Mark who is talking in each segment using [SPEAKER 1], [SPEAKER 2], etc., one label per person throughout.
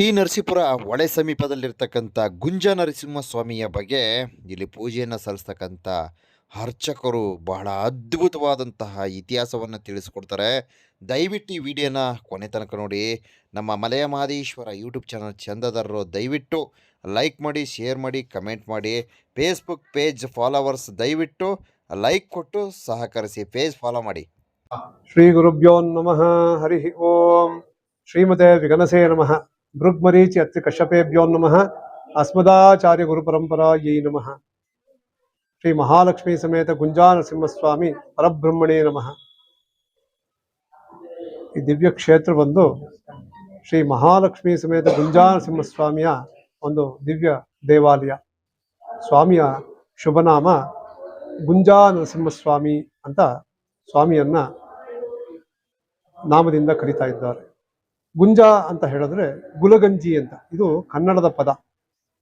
[SPEAKER 1] T Narasipura ಹೊಳೆ ಸಮೀಪದಲ್ಲಿರ್ತಕ್ಕಂಥ ಗುಂಜ ನರಸಿಂಹಸ್ವಾಮಿಯ ಬಗ್ಗೆ ಇಲ್ಲಿ ಪೂಜೆಯನ್ನು ಸಲ್ಲಿಸ್ತಕ್ಕಂಥ ಅರ್ಚಕರು ಬಹಳ ಅದ್ಭುತವಾದಂತಹ ಇತಿಹಾಸವನ್ನು ತಿಳಿಸ್ಕೊಡ್ತಾರೆ. ದಯವಿಟ್ಟು ಈ ವಿಡಿಯೋನ ಕೊನೆ ತನಕ ನೋಡಿ. ನಮ್ಮ ಮಲೆಯ ಮಹದೇಶ್ವರ ಯೂಟ್ಯೂಬ್ ಚಾನಲ್ ಚಂದದಾರರು, ದಯವಿಟ್ಟು ಲೈಕ್ ಮಾಡಿ, ಶೇರ್ ಮಾಡಿ, ಕಮೆಂಟ್ ಮಾಡಿ. ಫೇಸ್ಬುಕ್ ಪೇಜ್ ಫಾಲೋವರ್ಸ್ ದಯವಿಟ್ಟು ಲೈಕ್ ಕೊಟ್ಟು ಸಹಕರಿಸಿ, ಪೇಜ್ ಫಾಲೋ ಮಾಡಿ.
[SPEAKER 2] ಶ್ರೀ ಗುರುಭ್ಯೋ ನಮಃ, ಹರಿ ಓಂ. ಶ್ರೀಮತೆ ವಿಗನಸೇ ನಮಃ. ಭೃಗ್ಮರೀಚಿ ಅತ್ರಿ ಕಶ್ಯಪೇಭ್ಯೋ ನಮಃ. ಅಸ್ಮದಾಚಾರ್ಯ ಗುರುಪರಂಪರಾಯೈ ನಮಃ. ಶ್ರೀ ಮಹಾಲಕ್ಷ್ಮೀ ಸಮೇತ ಗುಂಜಾ ನರಸಿಂಹಸ್ವಾಮಿ ಪರಬ್ರಹ್ಮಣೇ ನಮಃ. ಈ ದಿವ್ಯ ಕ್ಷೇತ್ರ ಬಂದು ಶ್ರೀ ಮಹಾಲಕ್ಷ್ಮೀ ಸಮೇತ ಗುಂಜಾ ನರಸಿಂಹಸ್ವಾಮಿಯ ಒಂದು ದಿವ್ಯ ದೇವಾಲಯ. ಸ್ವಾಮಿಯ ಶುಭನಾಮ ಗುಂಜಾ ನರಸಿಂಹಸ್ವಾಮಿ ಅಂತ ಸ್ವಾಮಿಯನ್ನ ನಾಮದಿಂದ ಕರೀತಾ ಇದ್ದಾರೆ. ಗುಂಜ ಅಂತ ಹೇಳಿದ್ರೆ ಗುಲಗಂಜಿ ಅಂತ. ಇದು ಕನ್ನಡದ ಪದ.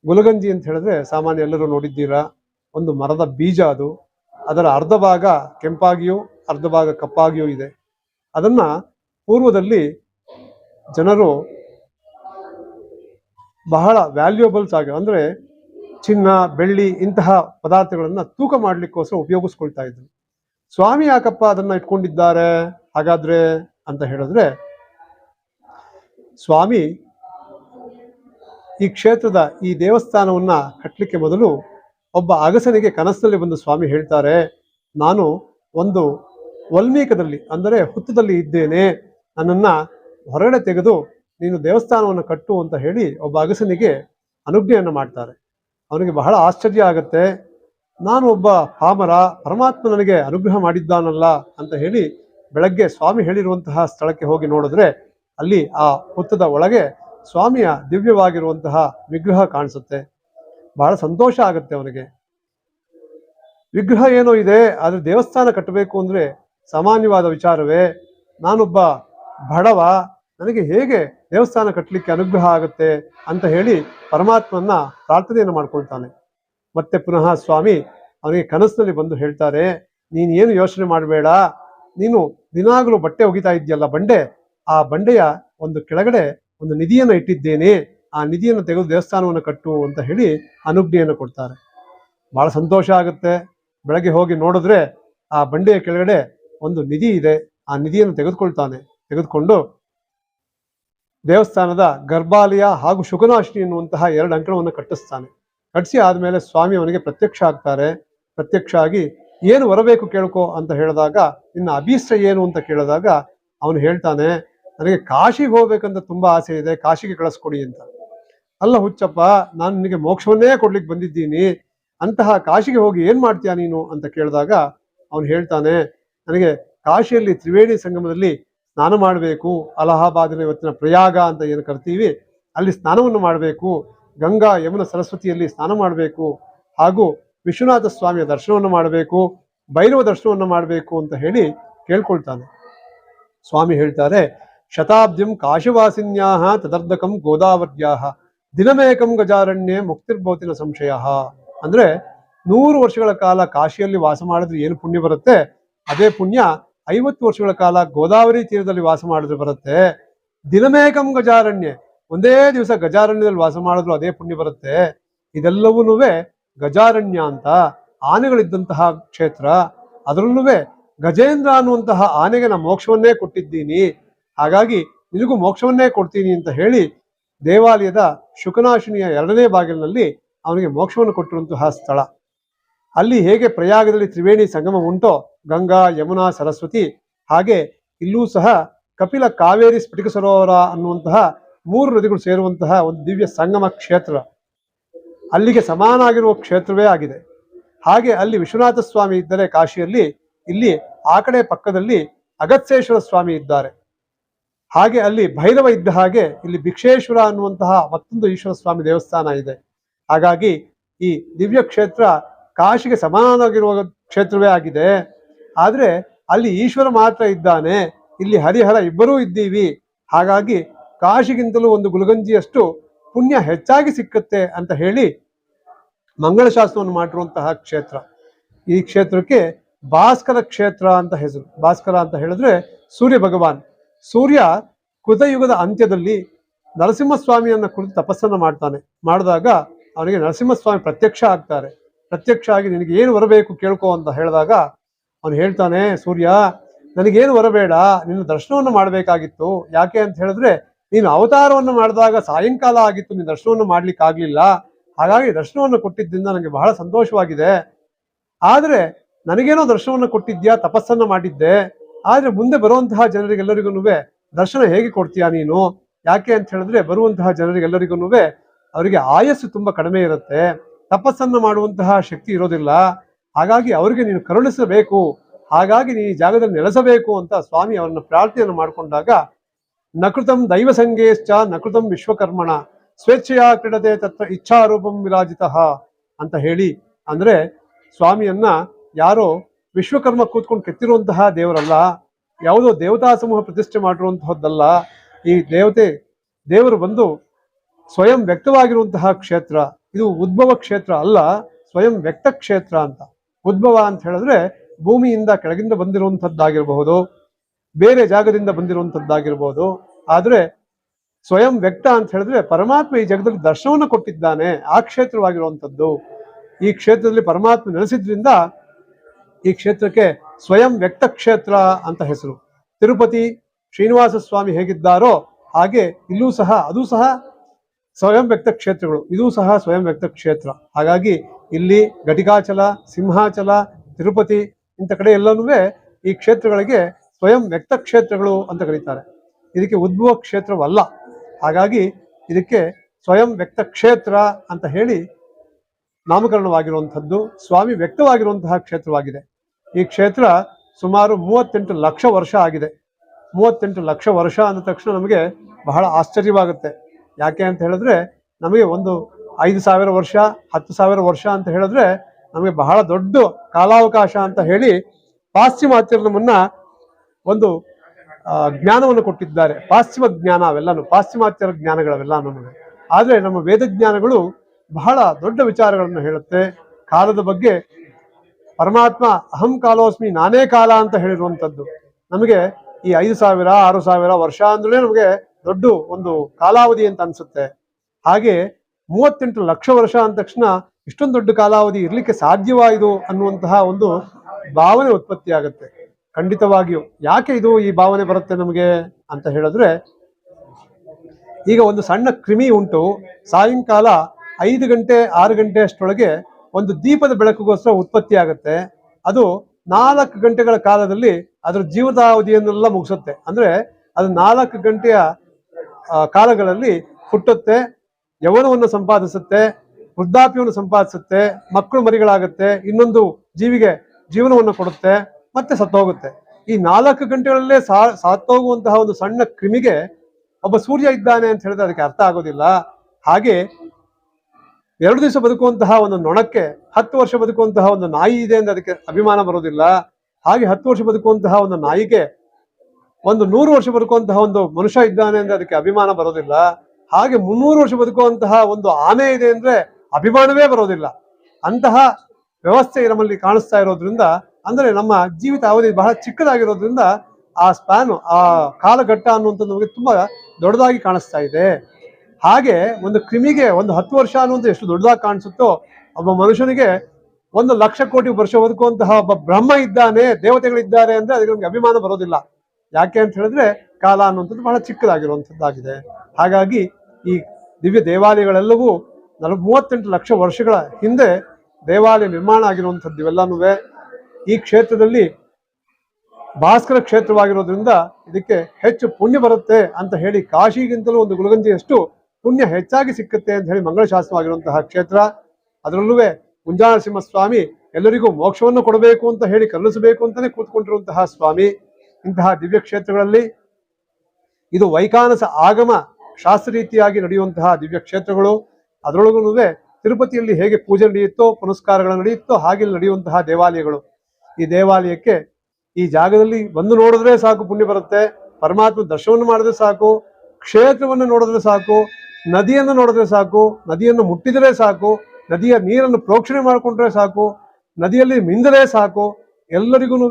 [SPEAKER 2] ಗುಲಗಂಜಿ ಅಂತ ಹೇಳಿದ್ರೆ ಸಾಮಾನ್ಯ ಎಲ್ಲರೂ ನೋಡಿದ್ದೀರಾ, ಒಂದು ಮರದ ಬೀಜ ಅದು. ಅದರ ಅರ್ಧ ಭಾಗ ಕೆಂಪಾಗಿಯೂ, ಅರ್ಧ ಭಾಗ ಕಪ್ಪಾಗಿಯೂ ಇದೆ. ಅದನ್ನ ಪೂರ್ವದಲ್ಲಿ ಜನರು ಬಹಳ ವ್ಯಾಲ್ಯೂಯಬಲ್ಸ್ ಆಗಿ, ಅಂದ್ರೆ ಚಿನ್ನ, ಬೆಳ್ಳಿ ಇಂತಹ ಪದಾರ್ಥಗಳನ್ನ ತೂಕ ಮಾಡ್ಲಿಕ್ಕೋಸ್ಕರ ಉಪಯೋಗಿಸ್ಕೊಳ್ತಾ ಇದ್ರು. ಸ್ವಾಮಿ ಯಾಕಪ್ಪ ಅದನ್ನ ಇಟ್ಕೊಂಡಿದ್ದಾರೆ ಹಾಗಾದ್ರೆ ಅಂತ ಹೇಳಿದ್ರೆ ಸ್ವಾಮಿ, ಈ ಕ್ಷೇತ್ರದ ಈ ದೇವಸ್ಥಾನವನ್ನು ಕಟ್ಟಲಿಕ್ಕೆ ಮೊದಲು ಒಬ್ಬ ಅಗಸನಿಗೆ ಕನಸಿನಲ್ಲಿ ಬಂದು ಸ್ವಾಮಿ ಹೇಳ್ತಾರೆ, ನಾನು ಒಂದು ವಲ್ಮೀಕದಲ್ಲಿ ಅಂದರೆ ಹುತ್ತದಲ್ಲಿ ಇದ್ದೇನೆ. ನನ್ನನ್ನು ಹೊರಗಡೆ ತೆಗೆದು ನೀನು ದೇವಸ್ಥಾನವನ್ನು ಕಟ್ಟು ಅಂತ ಹೇಳಿ ಒಬ್ಬ ಅಗಸನಿಗೆ ಅನುಜ್ಞೆಯನ್ನು ಮಾಡ್ತಾರೆ. ಅವನಿಗೆ ಬಹಳ ಆಶ್ಚರ್ಯ ಆಗುತ್ತೆ. ನಾನು ಒಬ್ಬ ಪಾಮರ, ಪರಮಾತ್ಮ ನನಗೆ ಅನುಗ್ರಹ ಮಾಡಿದ್ದಾನಲ್ಲ ಅಂತ ಹೇಳಿ ಬೆಳಗ್ಗೆ ಸ್ವಾಮಿ ಹೇಳಿರುವಂತಹ ಸ್ಥಳಕ್ಕೆ ಹೋಗಿ ನೋಡಿದ್ರೆ ಅಲ್ಲಿ ಆ ಹುತ್ತದ ಒಳಗೆ ಸ್ವಾಮಿಯ ದಿವ್ಯವಾಗಿರುವಂತಹ ವಿಗ್ರಹ ಕಾಣಿಸುತ್ತೆ. ಬಹಳ ಸಂತೋಷ ಆಗುತ್ತೆ ಅವನಿಗೆ. ವಿಗ್ರಹ ಏನೋ ಇದೆ, ಆದರೆ ದೇವಸ್ಥಾನ ಕಟ್ಟಬೇಕು ಅಂದ್ರೆ ಸಾಮಾನ್ಯವಾದ ವಿಚಾರವೇ. ನಾನೊಬ್ಬ ಬಡವ ನನಗೆ ಹೇಗೆ ದೇವಸ್ಥಾನ ಕಟ್ಟಲಿಕ್ಕೆ ಅನುಗ್ರಹ ಆಗುತ್ತೆ ಅಂತ ಹೇಳಿ ಪರಮಾತ್ಮನ ಪ್ರಾರ್ಥನೆಯನ್ನು ಮಾಡ್ಕೊಳ್ತಾನೆ. ಮತ್ತೆ ಪುನಃ ಸ್ವಾಮಿ ಅವನಿಗೆ ಕನಸಿನಲ್ಲಿ ಬಂದು ಹೇಳ್ತಾರೆ, ನೀನು ಏನು ಯೋಚನೆ ಮಾಡಬೇಡ, ನೀನು ದಿನಾಗಲೂ ಬಟ್ಟೆ ಒಗಿತಾ ಇದೆಯಲ್ಲ ಬಂಡೆ ಆ ಬಂಡೆಯ ಒಂದು ಕೆಳಗಡೆ ಒಂದು ನಿಧಿಯನ್ನು ಇಟ್ಟಿದ್ದೇನೆ. ಆ ನಿಧಿಯನ್ನು ತೆಗೆದು ದೇವಸ್ಥಾನವನ್ನು ಕಟ್ಟು ಅಂತ ಹೇಳಿ ಅನುಜ್ಞೆಯನ್ನು ಕೊಡ್ತಾರೆ. ಬಹಳ ಸಂತೋಷ ಆಗುತ್ತೆ. ಬೆಳಗ್ಗೆ ಹೋಗಿ ನೋಡಿದ್ರೆ ಆ ಬಂಡೆಯ ಕೆಳಗಡೆ ಒಂದು ನಿಧಿ ಇದೆ. ಆ ನಿಧಿಯನ್ನು ತೆಗೆದುಕೊಳ್ತಾನೆ. ತೆಗೆದುಕೊಂಡು ದೇವಸ್ಥಾನದ ಗರ್ಭಾಲಯ ಹಾಗೂ ಶುಕನಾಶಿನಿ ಎನ್ನುವಂತಹ ಎರಡು ಅಂಕಣವನ್ನು ಕಟ್ಟಿಸ್ತಾನೆ. ಕಟ್ಟಿಸಿ ಆದಮೇಲೆ ಸ್ವಾಮಿ ಅವನಿಗೆ ಪ್ರತ್ಯಕ್ಷ ಆಗ್ತಾರೆ. ಪ್ರತ್ಯಕ್ಷ ಆಗಿ ಏನು ಬರಬೇಕು ಕೇಳ್ಕೊ ಅಂತ ಹೇಳಿದಾಗ ನಿನ್ನ ಅಭೀಷ್ಟ ಏನು ಅಂತ ಕೇಳಿದಾಗ ಅವನು ಹೇಳ್ತಾನೆ ನನಗೆ ಕಾಶಿಗೆ ಹೋಗ್ಬೇಕಂತ ತುಂಬಾ ಆಸೆ ಇದೆ, ಕಾಶಿಗೆ ಕಳಿಸ್ಕೊಡಿ ಅಂತ. ಅಲ್ಲ ಹುಚ್ಚಪ್ಪ, ನಾನು ನಿನಗೆ ಮೋಕ್ಷವನ್ನೇ ಕೊಡ್ಲಿಕ್ಕೆ ಬಂದಿದ್ದೀನಿ. ಅಂತಹ ಕಾಶಿಗೆ ಹೋಗಿ ಏನ್ ಮಾಡ್ತೀಯ ನೀನು ಅಂತ ಕೇಳಿದಾಗ ಅವನು ಹೇಳ್ತಾನೆ, ನನಗೆ ಕಾಶಿಯಲ್ಲಿ ತ್ರಿವೇಣಿ ಸಂಗಮದಲ್ಲಿ ಸ್ನಾನ ಮಾಡಬೇಕು, ಅಲಹಾಬಾದಿನ ಇವತ್ತಿನ ಪ್ರಯಾಗ ಅಂತ ಏನು ಕರಿತೀವಿ, ಅಲ್ಲಿ ಸ್ನಾನವನ್ನು ಮಾಡಬೇಕು, ಗಂಗಾ ಯಮುನ ಸರಸ್ವತಿಯಲ್ಲಿ ಸ್ನಾನ ಮಾಡಬೇಕು, ಹಾಗೂ ವಿಶ್ವನಾಥ ಸ್ವಾಮಿಯ ದರ್ಶನವನ್ನು ಮಾಡಬೇಕು, ಭೈರವ ದರ್ಶನವನ್ನು ಮಾಡಬೇಕು ಅಂತ ಹೇಳಿ ಕೇಳ್ಕೊಳ್ತಾನೆ. ಸ್ವಾಮಿ ಹೇಳ್ತಾರೆ ಶತಾಬ್ದಿಂ ಕಾಶಿವಾಸಿನ್ಯಾಹ ತದರ್ಧಕಂ ಗೋದಾವರ್ಯಾಹ. ದಿನಮೇಕಂ ಗಜಾರಣ್ಯ ಮುಕ್ತಿರ್ಭೋತಿನ ಸಂಶಯ. ಅಂದ್ರೆ ನೂರು ವರ್ಷಗಳ ಕಾಲ ಕಾಶಿಯಲ್ಲಿ ವಾಸ ಮಾಡಿದ್ರೆ ಏನು ಪುಣ್ಯ ಬರುತ್ತೆ? ಅದೇ ಪುಣ್ಯ ಐವತ್ತು ವರ್ಷಗಳ ಕಾಲ ಗೋದಾವರಿ ತೀರದಲ್ಲಿ ವಾಸ ಮಾಡಿದ್ರೆ ಬರುತ್ತೆ. ದಿನಮೇಕಂ ಗಜಾರಣ್ಯ ಒಂದೇ ದಿವಸ ಗಜಾರಣ್ಯದಲ್ಲಿ ವಾಸ ಮಾಡಿದ್ರು ಅದೇ ಪುಣ್ಯ ಬರುತ್ತೆ. ಇದೆಲ್ಲವೂ ಗಜಾರಣ್ಯ ಅಂತ. ಆನೆಗಳಿದ್ದಂತಹ ಕ್ಷೇತ್ರ. ಅದರಲ್ಲೂ ಗಜೇಂದ್ರ ಅನ್ನುವಂತಹ ಆನೆಗೆ ನಾ ಮೋಕ್ಷವನ್ನೇ ಕೊಟ್ಟಿದ್ದೀನಿ. ಹಾಗಾಗಿ ನಿನಗೂ ಮೋಕ್ಷವನ್ನೇ ಕೊಡ್ತೀನಿ ಅಂತ ಹೇಳಿ ದೇವಾಲಯದ ಶುಕನಾಶಿನಿಯ ಎರಡನೇ ಬಾಗಿಲಿನಲ್ಲಿ ಅವನಿಗೆ ಮೋಕ್ಷವನ್ನು ಕೊಟ್ಟಿರುವಂತಹ ಸ್ಥಳ. ಅಲ್ಲಿ ಹೇಗೆ ಪ್ರಯಾಗದಲ್ಲಿ ತ್ರಿವೇಣಿ ಸಂಗಮ ಉಂಟೋ, ಗಂಗಾ, ಯಮುನಾ, ಸರಸ್ವತಿ, ಹಾಗೆ ಇಲ್ಲೂ ಸಹ ಕಪಿಲ ಕಾವೇರಿ ಸ್ಫಟಿಕ ಸರೋವರ ಅನ್ನುವಂತಹ ಮೂರು ನದಿಗಳು ಸೇರುವಂತಹ ಒಂದು ದಿವ್ಯ ಸಂಗಮ ಕ್ಷೇತ್ರ. ಅಲ್ಲಿಗೆ ಸಮಾನಾಗಿರುವ ಕ್ಷೇತ್ರವೇ ಆಗಿದೆ. ಹಾಗೆ ಅಲ್ಲಿ ವಿಶ್ವನಾಥ ಸ್ವಾಮಿ ಇದ್ದರೆ ಕಾಶಿಯಲ್ಲಿ, ಇಲ್ಲಿ ಆ ಕಡೆ ಪಕ್ಕದಲ್ಲಿ ಅಗತ್ಯೇಶ್ವರ ಸ್ವಾಮಿ ಇದ್ದಾರೆ. ಹಾಗೆ ಅಲ್ಲಿ ಭೈರವ ಇದ್ದ ಹಾಗೆ ಇಲ್ಲಿ ಭಿಕ್ಷೇಶ್ವರ ಅನ್ನುವಂತಹ ಮತ್ತೊಂದು ಈಶ್ವರ ಸ್ವಾಮಿ ದೇವಸ್ಥಾನ ಇದೆ. ಹಾಗಾಗಿ ಈ ದಿವ್ಯ ಕ್ಷೇತ್ರ ಕಾಶಿಗೆ ಸಮಾನವಾಗಿರುವ ಕ್ಷೇತ್ರವೇ ಆಗಿದೆ. ಆದರೆ ಅಲ್ಲಿ ಈಶ್ವರ ಮಾತ್ರ ಇದ್ದಾನೆ, ಇಲ್ಲಿ ಹರಿಹರ ಇಬ್ಬರೂ ಇದ್ದೀವಿ. ಹಾಗಾಗಿ ಕಾಶಿಗಿಂತಲೂ ಒಂದು ಗುಲಗಂಜಿಯಷ್ಟು ಪುಣ್ಯ ಹೆಚ್ಚಾಗಿ ಸಿಕ್ಕತ್ತೆ ಅಂತ ಹೇಳಿ ಮಂಗಳಶಾಸ್ತ್ರವನ್ನು ಮಾಡಿರುವಂತಹ ಕ್ಷೇತ್ರ. ಈ ಕ್ಷೇತ್ರಕ್ಕೆ ಭಾಸ್ಕರ ಕ್ಷೇತ್ರ ಅಂತ ಹೆಸರು. ಭಾಸ್ಕರ ಅಂತ ಹೇಳಿದ್ರೆ ಸೂರ್ಯ ಭಗವಾನ್. ಸೂರ್ಯ ಕೃತಯುಗದ ಅಂತ್ಯದಲ್ಲಿ ನರಸಿಂಹಸ್ವಾಮಿಯನ್ನ ಕುರಿತು ತಪಸ್ಸನ್ನ ಮಾಡ್ತಾನೆ. ಮಾಡಿದಾಗ ಅವನಿಗೆ ನರಸಿಂಹಸ್ವಾಮಿ ಪ್ರತ್ಯಕ್ಷ ಆಗ್ತಾರೆ. ಪ್ರತ್ಯಕ್ಷ ಆಗಿ ನಿನಗೆ ಏನು ಬರಬೇಕು ಕೇಳ್ಕೊ ಅಂತ ಹೇಳಿದಾಗ ಅವನು ಹೇಳ್ತಾನೆ, ಸೂರ್ಯ, ನನಗೇನು ಬರಬೇಡ ನಿನ್ನ ದರ್ಶನವನ್ನು ಮಾಡಬೇಕಾಗಿತ್ತು. ಯಾಕೆ ಅಂತ ಹೇಳಿದ್ರೆ, ನೀನು ಅವತಾರವನ್ನು ಮಾಡಿದಾಗ ಸಾಯಂಕಾಲ ಆಗಿತ್ತು, ನೀನು ದರ್ಶನವನ್ನು ಮಾಡ್ಲಿಕ್ಕೆ ಆಗ್ಲಿಲ್ಲ. ಹಾಗಾಗಿ ದರ್ಶನವನ್ನು ಕೊಟ್ಟಿದ್ದರಿಂದ ನನಗೆ ಬಹಳ ಸಂತೋಷವಾಗಿದೆ. ಆದರೆ ನನಗೇನೋ ದರ್ಶನವನ್ನು ಕೊಟ್ಟಿದ್ಯಾ, ತಪಸ್ಸನ್ನು ಮಾಡಿದ್ದೆ. ಆದ್ರೆ ಮುಂದೆ ಬರುವಂತಹ ಜನರಿಗೆಲ್ಲರಿಗೂ ದರ್ಶನ ಹೇಗೆ ಕೊಡ್ತೀಯಾ ನೀನು? ಯಾಕೆ ಅಂತ ಹೇಳಿದ್ರೆ ಬರುವಂತಹ ಜನರಿಗೆಲ್ಲರಿಗೂ ಅವರಿಗೆ ಆಯಸ್ಸು ತುಂಬಾ ಕಡಿಮೆ ಇರುತ್ತೆ. ತಪಸ್ಸನ್ನು ಮಾಡುವಂತಹ ಶಕ್ತಿ ಇರೋದಿಲ್ಲ. ಹಾಗಾಗಿ ಅವರಿಗೆ ನೀನು ಕರುಣಿಸಬೇಕು. ಹಾಗಾಗಿ ನೀ ಜಾಗದಲ್ಲಿ ನೆಲೆಸಬೇಕು ಅಂತ ಸ್ವಾಮಿ ಅವರನ್ನು ಪ್ರಾರ್ಥನೆಯನ್ನು ಮಾಡಿಕೊಂಡಾಗ, ನಕೃತಂ ದೈವ ಸಂಗೇಶ್ಚ ನಕೃತಂ ವಿಶ್ವಕರ್ಮಣ ಸ್ವೇಚ್ಛೆಯ ಕ್ರೀಡತೆ ತತ್ರ ಇಚ್ಛಾರೂಪಂ ವಿರಾಜಿತ ಅಂತ ಹೇಳಿ, ಅಂದ್ರೆ ಸ್ವಾಮಿಯನ್ನ ಯಾರೋ ವಿಶ್ವಕರ್ಮ ಕೂತ್ಕೊಂಡು ಕೆತ್ತಿರುವಂತಹ ದೇವರಲ್ಲ, ಯಾವುದೋ ದೇವತಾ ಸಮೂಹ ಪ್ರತಿಷ್ಠೆ ಮಾಡಿರುವಂತಹದ್ದಲ್ಲ, ಈ ದೇವತೆ, ದೇವರು ಬಂದು ಸ್ವಯಂ ವ್ಯಕ್ತವಾಗಿರುವಂತಹ ಕ್ಷೇತ್ರ, ಇದು ಉದ್ಭವ ಕ್ಷೇತ್ರ ಅಲ್ಲ, ಸ್ವಯಂ ವ್ಯಕ್ತ ಕ್ಷೇತ್ರ ಅಂತ. ಉದ್ಭವ ಅಂತ ಹೇಳಿದ್ರೆ ಭೂಮಿಯಿಂದ ಕೆಳಗಿಂದ ಬಂದಿರುವಂಥದ್ದಾಗಿರಬಹುದು ಬೇರೆ ಜಾಗದಿಂದ ಬಂದಿರುವಂತದ್ದಾಗಿರಬಹುದು, ಆದರೆ ಸ್ವಯಂ ವ್ಯಕ್ತ ಅಂತ ಹೇಳಿದ್ರೆ ಪರಮಾತ್ಮ ಈ ಜಗದಲ್ಲಿ ದರ್ಶನವನ್ನು ಕೊಟ್ಟಿದ್ದಾನೆ, ಆ ಕ್ಷೇತ್ರವಾಗಿರುವಂಥದ್ದು ಈ ಕ್ಷೇತ್ರದಲ್ಲಿ ಪರಮಾತ್ಮ ನೆಲೆಸಿದ್ರಿಂದ ಈ ಕ್ಷೇತ್ರಕ್ಕೆ ಸ್ವಯಂ ವ್ಯಕ್ತ ಕ್ಷೇತ್ರ ಅಂತ ಹೆಸರು. ತಿರುಪತಿ ಶ್ರೀನಿವಾಸ ಸ್ವಾಮಿ ಹೇಗಿದ್ದಾರೋ ಹಾಗೆ ಇಲ್ಲೂ ಸಹ, ಅದು ಸಹ ಸ್ವಯಂ ವ್ಯಕ್ತ ಕ್ಷೇತ್ರಗಳು ಇದು ಸಹ ಸ್ವಯಂ ವ್ಯಕ್ತ ಕ್ಷೇತ್ರ ಹಾಗಾಗಿ ಇಲ್ಲಿ ಘಟಿಕಾಚಲ, ಸಿಂಹಾಚಲ, ತಿರುಪತಿ ಇಂಥ ಕಡೆ ಎಲ್ಲನೂ ಈ ಕ್ಷೇತ್ರಗಳಿಗೆ ಸ್ವಯಂ ವ್ಯಕ್ತ ಕ್ಷೇತ್ರಗಳು ಅಂತ ಕರೀತಾರೆ. ಇದಕ್ಕೆ ಉದ್ಭವ ಕ್ಷೇತ್ರವಲ್ಲ. ಹಾಗಾಗಿ ಇದಕ್ಕೆ ಸ್ವಯಂ ವ್ಯಕ್ತ ಕ್ಷೇತ್ರ ಅಂತ ಹೇಳಿ ನಾಮಕರಣವಾಗಿರುವಂಥದ್ದು ಸ್ವಾಮಿ ವ್ಯಕ್ತವಾಗಿರುವಂತಹ ಕ್ಷೇತ್ರವಾಗಿದೆ. ಈ ಕ್ಷೇತ್ರ ಸುಮಾರು ಮೂವತ್ತೆಂಟು ಲಕ್ಷ ವರ್ಷ ಆಗಿದೆ. ಮೂವತ್ತೆಂಟು ಲಕ್ಷ ವರ್ಷ ಅಂದ ತಕ್ಷಣ ನಮಗೆ ಬಹಳ ಆಶ್ಚರ್ಯವಾಗುತ್ತೆ. ಯಾಕೆ ಅಂತ ಹೇಳಿದ್ರೆ ನಮಗೆ ಒಂದು ಐದು ಸಾವಿರ ವರ್ಷ, ಹತ್ತು ಸಾವಿರ ವರ್ಷ ಅಂತ ಹೇಳಿದ್ರೆ ನಮಗೆ ಬಹಳ ದೊಡ್ಡ ಕಾಲಾವಕಾಶ ಅಂತ ಹೇಳಿ ಪಾಶ್ಚಿಮಾತ್ಯರು ಒಂದು ಜ್ಞಾನವನ್ನು ಕೊಟ್ಟಿದ್ದಾರೆ. ಪಾಶ್ಚಿಮ ಜ್ಞಾನ ಅವೆಲ್ಲನೂ, ಪಾಶ್ಚಿಮಾತ್ಯರ ಜ್ಞಾನಗಳವೆಲ್ಲ ನಮಗೆ. ಆದರೆ ನಮ್ಮ ವೇದ ಜ್ಞಾನಗಳು ಬಹಳ ದೊಡ್ಡ ವಿಚಾರಗಳನ್ನು ಹೇಳುತ್ತೆ. ಕಾಲದ ಬಗ್ಗೆ ಪರಮಾತ್ಮ ಅಹಂ ಕಾಲೋಸ್ಮಿ ನಾನೇ ಕಾಲ ಅಂತ ಹೇಳಿರುವಂಥದ್ದು. ನಮಗೆ ಈ ಐದು ಸಾವಿರ, ಆರು ಸಾವಿರ ವರ್ಷ ಅಂದ್ರೆ ನಮಗೆ ದೊಡ್ಡ ಒಂದು ಕಾಲಾವಧಿ ಅಂತ ಅನ್ಸುತ್ತೆ. ಹಾಗೆ ಮೂವತ್ತೆಂಟು ಲಕ್ಷ ವರ್ಷ ಅಂದ ತಕ್ಷಣ ಇಷ್ಟೊಂದು ದೊಡ್ಡ ಕಾಲಾವಧಿ ಇರಲಿಕ್ಕೆ ಸಾಧ್ಯವಾಯಿತು ಅನ್ನುವಂತಹ ಒಂದು ಭಾವನೆ ಉತ್ಪತ್ತಿ ಆಗುತ್ತೆ ಖಂಡಿತವಾಗಿಯೂ ಯಾಕೆ ಇದು ಈ ಭಾವನೆ ಬರುತ್ತೆ ನಮಗೆ ಅಂತ ಹೇಳಿದ್ರೆ, ಈಗ ಒಂದು ಸಣ್ಣ ಕ್ರಿಮಿ ಉಂಟು. ಸಾಯಂಕಾಲ ಐದು ಗಂಟೆ, ಆರು ಗಂಟೆ ಅಷ್ಟೊಳಗೆ ಒಂದು ದೀಪದ ಬೆಳಕಿಗೋಸ್ಕರ ಉತ್ಪತ್ತಿ ಆಗುತ್ತೆ. ಅದು ನಾಲ್ಕು ಗಂಟೆಗಳ ಕಾಲದಲ್ಲಿ ಅದರ ಜೀವಿತಾವಧಿಯನ್ನೆಲ್ಲ ಮುಗಿಸುತ್ತೆ. ಅಂದ್ರೆ ಅದು ನಾಲ್ಕು ಗಂಟೆಯ ಕಾಲಗಳಲ್ಲಿ ಹುಟ್ಟುತ್ತೆ, ಯವನವನ್ನು ಸಂಪಾದಿಸುತ್ತೆ, ವೃದ್ಧಾಪ್ಯವನ್ನು ಸಂಪಾದಿಸುತ್ತೆ, ಮಕ್ಕಳು ಮರಿಗಳಾಗುತ್ತೆ, ಇನ್ನೊಂದು ಜೀವಿಗೆ ಜೀವನವನ್ನು ಕೊಡುತ್ತೆ, ಮತ್ತೆ ಸತ್ತೋಗುತ್ತೆ. ಈ ನಾಲ್ಕು ಗಂಟೆಗಳಲ್ಲೇ ಸಾ, ಸತ್ತೋಗುವಂತಹ ಒಂದು ಸಣ್ಣ ಕ್ರಿಮಿಗೆ ಒಬ್ಬ ಸೂರ್ಯ ಇದ್ದಾನೆ ಅಂತ ಹೇಳಿದ್ರೆ ಅದಕ್ಕೆ ಅರ್ಥ ಆಗೋದಿಲ್ಲ. ಹಾಗೆ ಎರಡು ದಿವಸ ಬದುಕುವಂತಹ ಒಂದು ನೊಣಕ್ಕೆ ಹತ್ತು ವರ್ಷ ಬದುಕುವಂತಹ ಒಂದು ನಾಯಿ ಇದೆ ಅಂದ್ರೆ ಅದಕ್ಕೆ ಅಭಿಮಾನ ಬರೋದಿಲ್ಲ. ಹಾಗೆ ಹತ್ತು ವರ್ಷ ಬದುಕುವಂತಹ ಒಂದು ನಾಯಿಗೆ ಒಂದು ನೂರು ವರ್ಷ ಬದುಕುವಂತಹ ಒಂದು ಮನುಷ್ಯ ಇದ್ದಾನೆ ಅಂದ್ರೆ ಅದಕ್ಕೆ ಅಭಿಮಾನ ಬರೋದಿಲ್ಲ. ಹಾಗೆ ಮುನ್ನೂರು ವರ್ಷ ಬದುಕುವಂತಹ ಒಂದು ಆನೆ ಇದೆ ಅಂದ್ರೆ ಅಭಿಮಾನವೇ ಬರೋದಿಲ್ಲ. ಅಂತಹ ವ್ಯವಸ್ಥೆ ನಮ್ಮಲ್ಲಿ ಕಾಣಿಸ್ತಾ ಇರೋದ್ರಿಂದ, ಅಂದ್ರೆ ನಮ್ಮ ಜೀವಿತ ಅವಧಿ ಬಹಳ ಚಿಕ್ಕದಾಗಿರೋದ್ರಿಂದ ಆ ಸ್ಪ್ಯಾನ್ ಆ ಕಾಲಘಟ್ಟ ಅನ್ನುವಂಥದ್ದು ನಮಗೆ ತುಂಬಾ ದೊಡ್ಡದಾಗಿ ಕಾಣಿಸ್ತಾ ಇದೆ. ಹಾಗೆ ಒಂದು ಕ್ರಿಮಿಗೆ ಒಂದು ಹತ್ತು ವರ್ಷ ಅನ್ನುವಂಥ ಎಷ್ಟು ದೊಡ್ಡದಾಗಿ ಕಾಣಿಸುತ್ತೋ ಒಬ್ಬ ಮನುಷ್ಯನಿಗೆ ಒಂದು ಲಕ್ಷ ಕೋಟಿ ವರ್ಷ ಬದುಕುವಂತಹ ಒಬ್ಬ ಬ್ರಹ್ಮ ಇದ್ದಾನೆ, ದೇವತೆಗಳಿದ್ದಾರೆ ಅಂದ್ರೆ ಅದಕ್ಕೆ ನಮ್ಗೆ ಅಭಿಮಾನ ಬರೋದಿಲ್ಲ. ಯಾಕೆ ಅಂತ ಹೇಳಿದ್ರೆ ಕಾಲ ಅನ್ನುವಂಥದ್ದು ಬಹಳ ಚಿಕ್ಕದಾಗಿರುವಂಥದ್ದಾಗಿದೆ. ಹಾಗಾಗಿ ಈ ದಿವ್ಯ ದೇವಾಲಯಗಳೆಲ್ಲವೂ ನಲ ಮೂವತ್ತೆಂಟು ಲಕ್ಷ ವರ್ಷಗಳ ಹಿಂದೆ ದೇವಾಲಯ ನಿರ್ಮಾಣ ಆಗಿರುವಂಥದ್ದು ಇವೆಲ್ಲನೂ ಈ ಕ್ಷೇತ್ರದಲ್ಲಿ ಭಾಸ್ಕರ ಕ್ಷೇತ್ರವಾಗಿರೋದ್ರಿಂದ ಇದಕ್ಕೆ ಹೆಚ್ಚು ಪುಣ್ಯ ಬರುತ್ತೆ ಅಂತ ಹೇಳಿ ಕಾಶಿಗಿಂತಲೂ ಒಂದು ಗುಲಗಂಜಿಯಷ್ಟು ಪುಣ್ಯ ಹೆಚ್ಚಾಗಿ ಸಿಕ್ಕುತ್ತೆ ಅಂತ ಹೇಳಿ ಮಂಗಳಶಾಸ್ತ್ರವಾಗಿರುವಂತಹ ಕ್ಷೇತ್ರ, ಅದರಲ್ಲೂ ಮುಂಜಾನರಸಿಂಹ ಸ್ವಾಮಿ ಎಲ್ಲರಿಗೂ ಮೋಕ್ಷವನ್ನು ಕೊಡಬೇಕು ಅಂತ ಹೇಳಿ ಕರುಣಿಸಬೇಕು ಅಂತಾನೆ ಕೂತ್ಕೊಂಡಿರುವಂತಹ ಸ್ವಾಮಿ, ಇಂತಹ ದಿವ್ಯ ಕ್ಷೇತ್ರಗಳಲ್ಲಿ ಇದು ವೈಕಾನಸ ಆಗಮ ಶಾಸ್ತ್ರ ರೀತಿಯಾಗಿ ನಡೆಯುವಂತಹ ದಿವ್ಯ ಕ್ಷೇತ್ರಗಳು. ಅದರೊಳಗೂ ತಿರುಪತಿಯಲ್ಲಿ ಹೇಗೆ ಪೂಜೆ ನಡೆಯುತ್ತೋ, ಪುನಸ್ಕಾರಗಳು ನಡೆಯುತ್ತೋ ಹಾಗೆ ನಡೆಯುವಂತಹ ದೇವಾಲಯಗಳು. ಈ ದೇವಾಲಯಕ್ಕೆ ಈ ಜಾಗದಲ್ಲಿ ಬಂದು ನೋಡಿದ್ರೆ ಸಾಕು ಪುಣ್ಯ ಬರುತ್ತೆ, ಪರಮಾತ್ಮ ದರ್ಶನವನ್ನು ಮಾಡಿದ್ರೆ ಸಾಕು, ಕ್ಷೇತ್ರವನ್ನು ನೋಡಿದ್ರೆ ಸಾಕು ನದಿಯನ್ನು ನೋಡಿದ್ರೆ ಸಾಕು, ನದಿಯನ್ನು ಮುಟ್ಟಿದರೆ ಸಾಕು, ನದಿಯ ನೀರನ್ನು ಪ್ರೋಕ್ಷಣೆ ಮಾಡಿಕೊಂಡ್ರೆ ಸಾಕು, ನದಿಯಲ್ಲಿ ಮಿಂದರೆ ಸಾಕು ಎಲ್ಲರಿಗೂ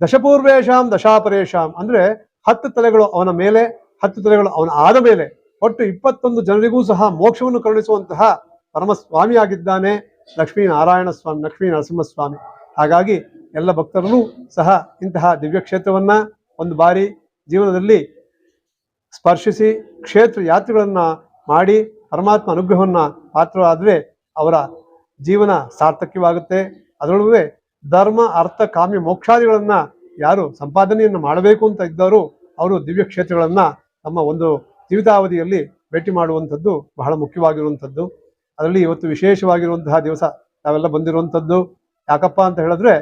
[SPEAKER 2] ದಶಪೂರ್ವೇಶಾಂ ದಶಾಪರೇಶಾಂ ಅಂದ್ರೆ ಹತ್ತು ತಲೆಗಳು ಅವನ ಮೇಲೆ, ಹತ್ತು ತಲೆಗಳು ಅವನ ಆದ ಮೇಲೆ, ಒಟ್ಟು ಇಪ್ಪತ್ತೊಂದು ಜನರಿಗೂ ಸಹ ಮೋಕ್ಷವನ್ನು ಕರುಣಿಸುವಂತಹ ಪರಮಸ್ವಾಮಿಯಾಗಿದ್ದಾನೆ ಸ್ವಾಮಿಯಾಗಿದ್ದಾನೆ ಲಕ್ಷ್ಮೀ ನಾರಾಯಣ ಸ್ವಾಮಿ, ಲಕ್ಷ್ಮೀ ನರಸಿಂಹಸ್ವಾಮಿ. ಹಾಗಾಗಿ ಎಲ್ಲ ಭಕ್ತರನ್ನು ಸಹ ಇಂತಹ ದಿವ್ಯ ಕ್ಷೇತ್ರವನ್ನ ಒಂದು ಬಾರಿ ಜೀವನದಲ್ಲಿ ಸ್ಪರ್ಶಿಸಿ ಕ್ಷೇತ್ರ ಯಾತ್ರೆಗಳನ್ನು ಮಾಡಿ ಪರಮಾತ್ಮ ಅನುಗ್ರಹವನ್ನು ಪಾತ್ರವಾದರೆ ಅವರ ಜೀವನ ಸಾರ್ಥಕ್ಯವಾಗುತ್ತೆ. ಅದರೊಳಗೆ ಧರ್ಮ, ಅರ್ಥ, ಕಾಮ್ಯ, ಮೋಕ್ಷಾದಿಗಳನ್ನು ಯಾರು ಸಂಪಾದನೆಯನ್ನು ಮಾಡಬೇಕು ಅಂತ ಇದ್ದವರು ಅವರು ದಿವ್ಯ ಕ್ಷೇತ್ರಗಳನ್ನು ತಮ್ಮ ಒಂದು ಜೀವಿತಾವಧಿಯಲ್ಲಿ ಭೇಟಿ ಮಾಡುವಂಥದ್ದು ಬಹಳ ಮುಖ್ಯವಾಗಿರುವಂಥದ್ದು. ಅದರಲ್ಲಿ ಇವತ್ತು ವಿಶೇಷವಾಗಿರುವಂತಹ ದಿವಸ ತಾವೆಲ್ಲ ಬಂದಿರುವಂಥದ್ದು. ಯಾಕಪ್ಪ ಅಂತ ಹೇಳಿದ್ರೆ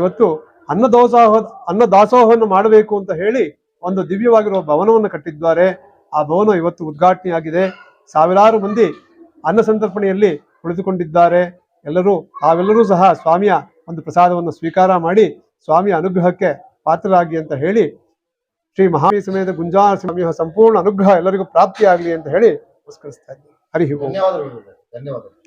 [SPEAKER 2] ಇವತ್ತು ಅನ್ನದಾಸೋಹ, ಅನ್ನದಾಸೋಹವನ್ನು ಮಾಡಬೇಕು ಅಂತ ಹೇಳಿ ಒಂದು ದಿವ್ಯವಾಗಿರುವ ಭವನವನ್ನು ಕಟ್ಟಿದ್ದಾರೆ. ಆ ಭವನ ಇವತ್ತು ಉದ್ಘಾಟನೆಯಾಗಿದೆ. ಸಾವಿರಾರು ಮಂದಿ ಅನ್ನ ಸಂತರ್ಪಣೆಯಲ್ಲಿ ಉಳಿದುಕೊಂಡಿದ್ದಾರೆ. ಎಲ್ಲರೂ, ತಾವೆಲ್ಲರೂ ಸಹ ಸ್ವಾಮಿಯ ಒಂದು ಪ್ರಸಾದವನ್ನು ಸ್ವೀಕಾರ ಮಾಡಿ ಸ್ವಾಮಿಯ ಅನುಗ್ರಹಕ್ಕೆ ಪಾತ್ರರಾಗಿ ಅಂತ ಹೇಳಿ, ಶ್ರೀ ಮಹಾವೀ ಸಮೇತ ಗುಂಜಾನ ಸ್ವಾಮಿಯ ಸಂಪೂರ್ಣ ಅನುಗ್ರಹ ಎಲ್ಲರಿಗೂ ಪ್ರಾಪ್ತಿಯಾಗಲಿ ಅಂತ ಹೇಳಿ ನಮಸ್ಕರಿಸ್ತಾ ಇದ್ದೀನಿ. ಹರಿ
[SPEAKER 1] ಧನ್ಯವಾದಗಳು. ಧನ್ಯವಾದಗಳು.